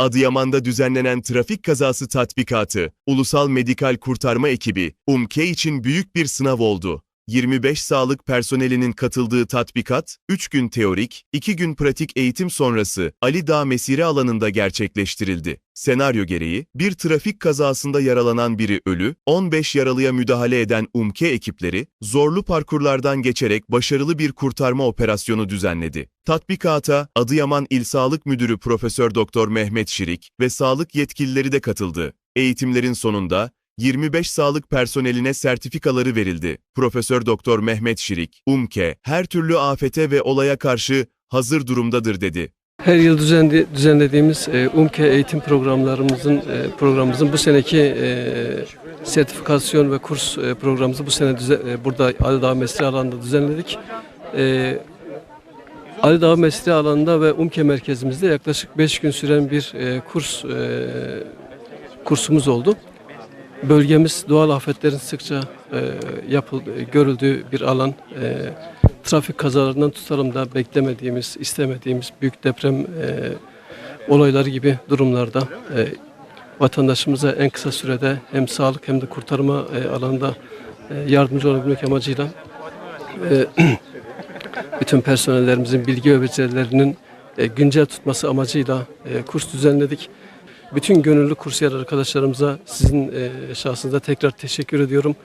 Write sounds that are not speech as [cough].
Adıyaman'da düzenlenen trafik kazası tatbikatı, Ulusal Medikal Kurtarma Ekibi, UMKE için büyük bir sınav oldu. 25 sağlık personelinin katıldığı tatbikat, 3 gün teorik, 2 gün pratik eğitim sonrası Ali Dağ Mesire alanında gerçekleştirildi. Senaryo gereği, bir trafik kazasında yaralanan biri ölü, 15 yaralıya müdahale eden UMKE ekipleri, zorlu parkurlardan geçerek başarılı bir kurtarma operasyonu düzenledi. Tatbikata Adıyaman İl Sağlık Müdürü Profesör Doktor Mehmet Şirik ve sağlık yetkilileri de katıldı. Eğitimlerin sonunda 25 sağlık personeline sertifikaları verildi. Profesör Doktor Mehmet Şirik, UMKE her türlü afete ve olaya karşı hazır durumdadır dedi. Her yıl düzenlediğimiz e, UMKE eğitim programlarımızın e, programımızın bu seneki e, sertifikasyon ve kurs programımızı bu sene burada Ali Dağı Mesleği alanında düzenledik. E, Ali Mesleği alanında ve UMKE merkezimizde yaklaşık 5 gün süren bir kurs kursumuz oldu. Bölgemiz doğal afetlerin sıkça e, yapıl, görüldüğü bir alan. E, trafik kazalarından tutalım da beklemediğimiz, istemediğimiz büyük deprem e, olayları gibi durumlarda e, vatandaşımıza en kısa sürede hem sağlık hem de kurtarma e, alanında e, yardımcı olabilmek amacıyla e, [clears throat] bütün personellerimizin bilgi ve becerilerinin e, güncel tutması amacıyla e, kurs düzenledik. Bütün gönüllü kursiyer arkadaşlarımıza sizin e, şahsınızda tekrar teşekkür ediyorum.